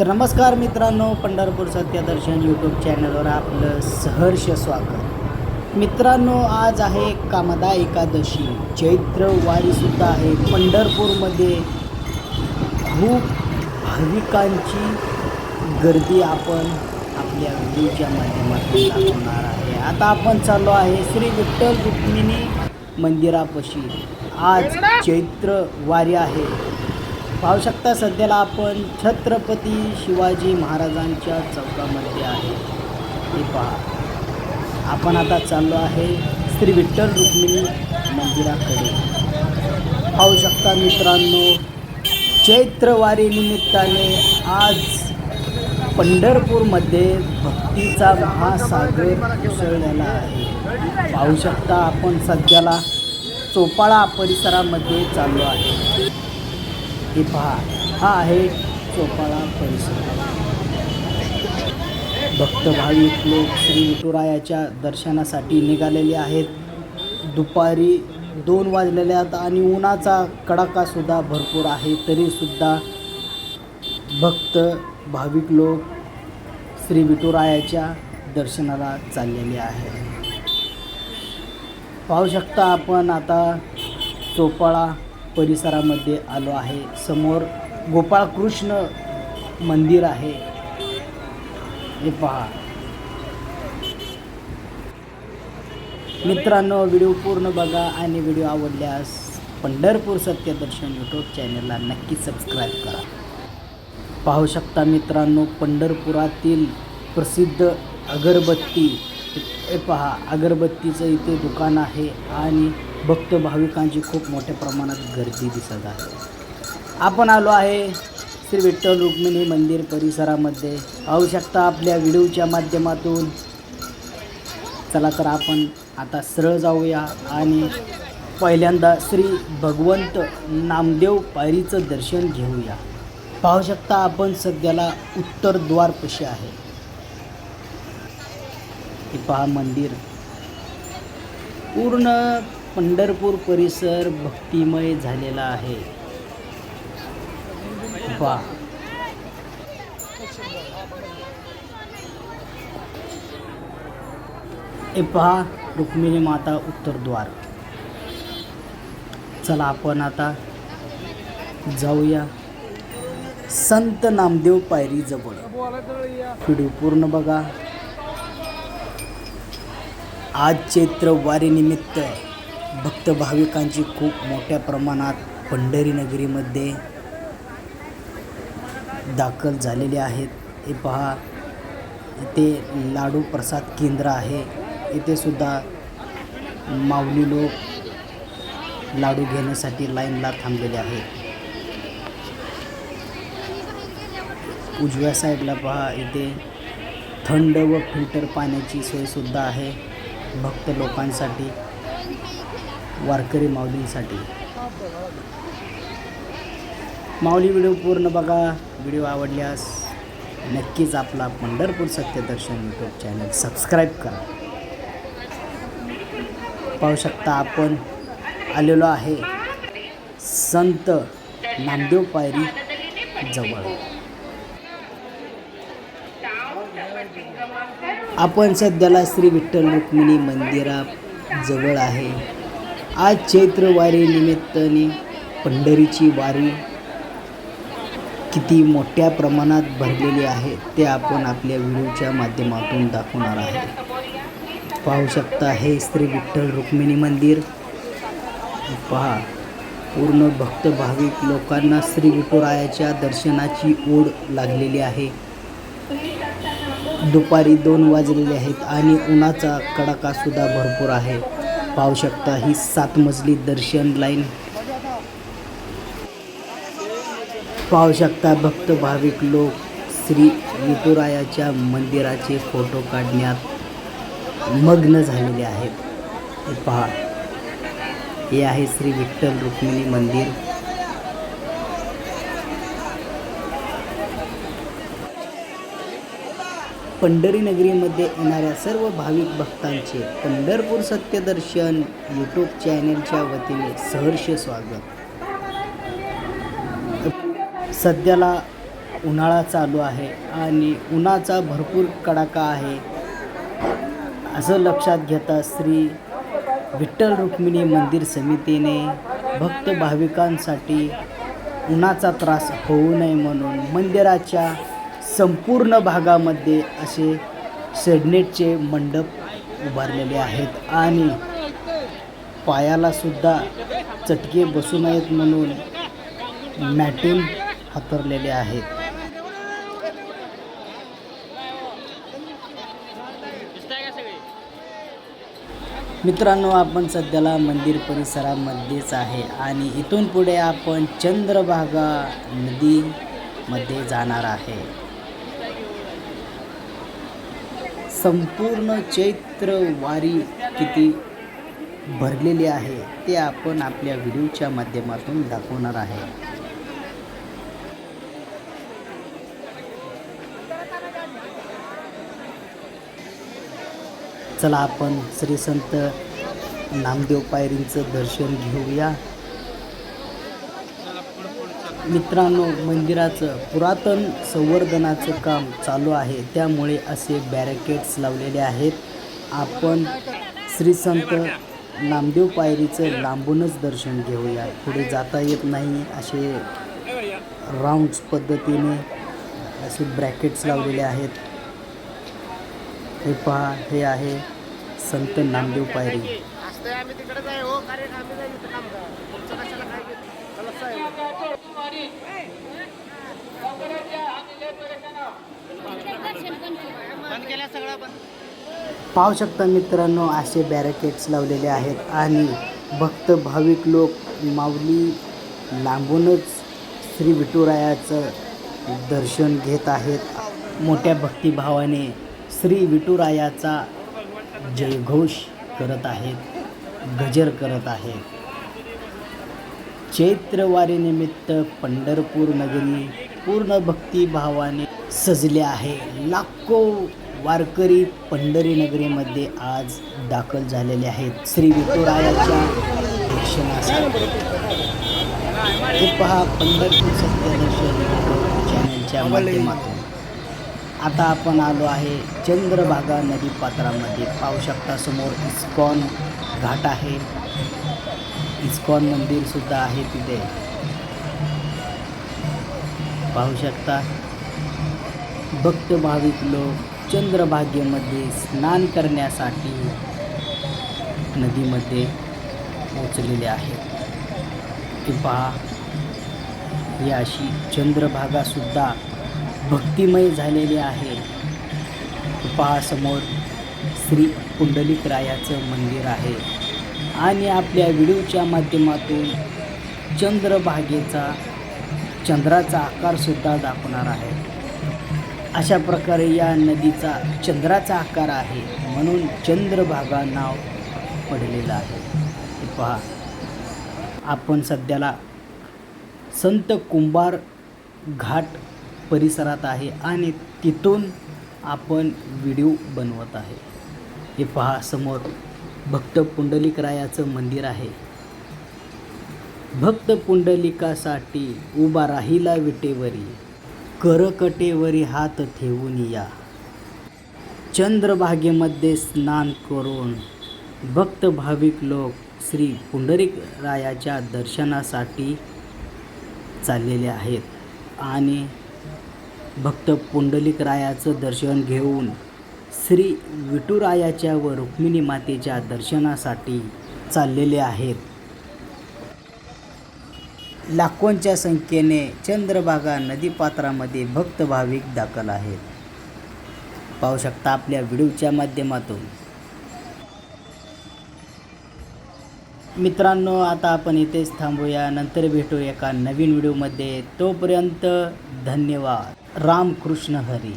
तर नमस्कार मित्रांनो पंढरपूर सत्यदर्शन यूट्यूब चॅनलवर आपलं सहर्ष स्वागत. मित्रांनो आज आहे कामदा एकादशी. चैत्र वारीसुद्धा आहे. पंढरपूरमध्ये खूप भाविकांची गर्दी आपण आपल्या व्हिडिओच्या माध्यमातून दाखवणार आहे. आता आपण चाललो आहे श्री विठ्ठल रुक्मिणी मंदिरापाशी. आज चैत्र वारी आहे. पाहू शकता सध्याला आपण छत्रपती शिवाजी महाराजांच्या चौकामध्ये आहे. हे पहा. आपण आता चाललो आहे श्री विठ्ठल रुक्मिणी मंदिराकडे. पाहू शकता मित्रांनो चैत्रवारी निमित्ताने आज पंढरपूरमध्ये भक्तीचा महासागर उसळलेला आहे. पाहू शकता आपण सध्याला चोपाळा परिसरामध्ये चाललो आहे. हे पहा हा आहे चोपाळा परिसर. भक्त भाविक लोक श्री विठुरायाच्या दर्शनासाठी निघालेले आहेत. दुपारी दोन वाजलेले आहेत आणि उन्हाचा कडाकासुद्धा भरपूर आहे. तरीसुद्धा भक्त भाविक लोक श्री विठुरायाच्या दर्शनाला चाललेले आहे पाहू शकता आपण आता चोपाळा परिसरामध्ये आलो आहे. समोर गोपाळकृष्ण मंदिर आहे. हे पहा. मित्रांनो व्हिडिओ पूर्ण बघा आणि व्हिडिओ आवडल्यास पंढरपूर सत्यदर्शन यूट्यूब चॅनलला नक्की सबस्क्राईब करा. पाहू शकता मित्रांनो पंढरपुरातील प्रसिद्ध अगरबत्ती. हे पहा अगरबत्तीचं इथे दुकान आहे आणि भक्त भाविकांची खूप मोठ्या प्रमाणात गर्दी दिसत आहे. आपण आलो आहे श्री विठ्ठल रुक्मिणी मंदिर परिसरामध्ये. पाहू शकता आपल्या व्हिडिओच्या माध्यमातून. चला तर आपण आता सरळ जाऊया आणि पहिल्यांदा श्री भगवंत नामदेव पायरीचं दर्शन घेऊया. पाहू शकता आपण सध्याला उत्तर द्वारपाशी आहे. हे पहा मंदिर. पूर्ण पंढरपूर परिसर भक्तिमय झालेला आहे. पहा हे पहा रुक्मिणी माता उत्तरद्वार. चला आपण आता जाऊया संत नामदेव पायरी जवळ. व्हिडिओ पूर्ण बघा. आज चैत्र वारीनिमित्त भक्त भाविकांची खूप मोठ्या प्रमाणात पंढरी नगरीमध्ये दाखल झालेले आहेत. हे पहा इथे लाडू प्रसाद केंद्र आहे. इथे सुद्धा माऊली लोक लाडू घेण्यासाठी लाईनला थांबलेले आहेत. उजव्या साईडला पहा इथे थंड व फिल्टर पाण्याची सोयसुद्धा आहे. भक्त लोकांसाठी वारकरी माऊलींसाठी. माऊली व्हिडिओ पूर्ण बघा. व्हिडिओ आवडल्यास नक्कीच आपला Pandharpur Satyadarshan YouTube channel subscribe करा. पाहू शकता आपण आलेलो आहे संत नामदेव पायरी जवळ. आपण सध्याला श्री विठ्ठल रुक्मिणी मंदिरा जवळ आहे. आज चैत्र वारी निमित्ताने पंढरीची वारी किती मोठ्या प्रमाणात भरलेली आहे ते आपण आपल्या व्हिडिओच्या माध्यमातून दाखवणार आहे. पाहू शकता हे श्री विठ्ठल रुक्मिणी मंदिर. पहा पूर्ण भक्त भाविक लोकांना श्री विठुरायाच्या दर्शनाची ओढ लागलेली आहे. दुपारी दोन वाजलेले आहेत आणि उन्हाचा कडाकासुद्धा भरपूर आहे. पाहू शकता ही सात मजली दर्शन लाईन. पाहू शकता भक्त भाविक लोक श्री विठुरायाच्या मंदिराचे फोटो काढण्यात मग्न झालेले आहेत. हे पहा. हे आहे श्री विठ्ठल रुक्मिणी मंदिर. पंढरी नगरीमध्ये येणाऱ्या सर्व भाविक भक्तांचे पंढरपूर सत्यदर्शन यूट्यूब चॅनलच्या वतीने सहर्ष स्वागत. सध्याला उन्हाळा चालू आहे आणि उन्हाचा भरपूर कडाका आहे. असं लक्षात घेता श्री विठ्ठल रुक्मिणी मंदिर समितीने भक्त भाविकांसाठी उन्हाचा त्रास होऊ नये म्हणून मंदिराच्या संपूर्ण भागामध्ये असे सेडनेटचे मंडप उभारलेले आहेत आणि पायाला सुद्धा चटके बसू नयेत म्हणून मॅटिंग हातरलेले आहेत. मित्रांनो आपण सध्याला मंदिर परिसरामध्येच आहे आणि इथून पुढे आपण चंद्रभागा नदीमध्ये जाणार आहे. संपूर्ण चैत्र वारी किती भरलेली आहे ते आपण आपल्या व्हिडिओच्या माध्यमातून दाखवणार आहे. चला आपण श्री संत नामदेव पायरींचं दर्शन घेऊया. मित्रांनो मंदिराचं पुरातन संवर्धनाचं काम चालू आहे. त्यामुळे असे बॅरिकेड्स लावलेले आहेत. आपण श्री संत नामदेव पायरीचं लांबूनच दर्शन घेऊया. पुढे जाता येत नाही असे राऊंड्स पद्धतीने असे ब्रॅकेट्स लावलेले आहेत. हे पहा हे आहे संत नामदेव पायरी असतंय आम्ही तिकडेच आहे हो कारण आम्ही नाही इथं काम करा तुमचं कशाला काय घेत चला पाहू शकता मित्रांनो असे बॅरिकेड्स लावलेले आहेत आणि भक्त भाविक लोक माऊली लांबूनच श्री विठुरायाचं दर्शन घेत आहेत. मोठ्या भक्तिभावाने श्री विठुरायाचा जयघोष करत आहेत गजर करत आहेत. चैत्रवारीनिमित्त पंढरपूर नगरी पूर्ण भक्तिभावाने सजले आहे. लाखो वारकरी पंढरी नगरीमध्ये आज दाखल झालेले आहेत. श्री विठुरायाच्या दर्शनासाठी. हे पहा पंढरपूर सत्यदर्शन चॅनलच्या माध्यमातून. आता आपण आलो आहे चंद्रभागा नदी पात्रामध्ये. पाहू शकता समोर इस्कॉन घाट आहे. इस्कॉन मंदिरसुद्धा आहे तिथे. पाहू शकता भक्त भाविक लोक चंद्रभागेमध्ये स्नान करण्यासाठी नदीमध्ये पोचलेले आहेत. ते पहा ही अशी चंद्रभागासुद्धा भक्तिमय झालेली आहे. पहा समोर श्री पुंडलिक रायाचं मंदिर आहे. आणि आपल्या व्हिडिओच्या माध्यमातून चंद्रभागेचा चंद्राचा आकारसुद्धा दाखवणार आहे. अशा प्रकारे या नदीचा चंद्राचा आकार आहे म्हणून चंद्रभागा नाव पडलेलं आहे. हे पहा. आपण सध्याला संत कुंभार घाट परिसरात आहे आणि तिथून आपण व्हिडिओ बनवत आहे. हे पहा समोर भक्त पुंडलिकरायाचं मंदिर आहे. भक्त पुंडलिकासाठी उभा राहिला विटेवरी करकटेवरी हात ठेवून या. चंद्रभागेमध्ये स्नान करून भक्त भाविक लोक श्री पुंडलिक रायाच्या दर्शनासाठी चाललेले आहेत आणि भक्त पुंडलिक रायाचं दर्शन घेऊन श्री विठुरायाच्या व रुक्मिणी मातेच्या दर्शनासाठी चाललेले आहेत. लाखोंच्या संख्येने चंद्रभागा नदीपात्रामध्ये भक्त भाविक दाखल आहेत. पाहू शकता आपल्या व्हिडिओच्या माध्यमातून. मित्रांनो आता आपण इथेच थांबूया. नंतर भेटू एका नवीन व्हिडिओमध्ये. तोपर्यंत धन्यवाद. रामकृष्ण हरी.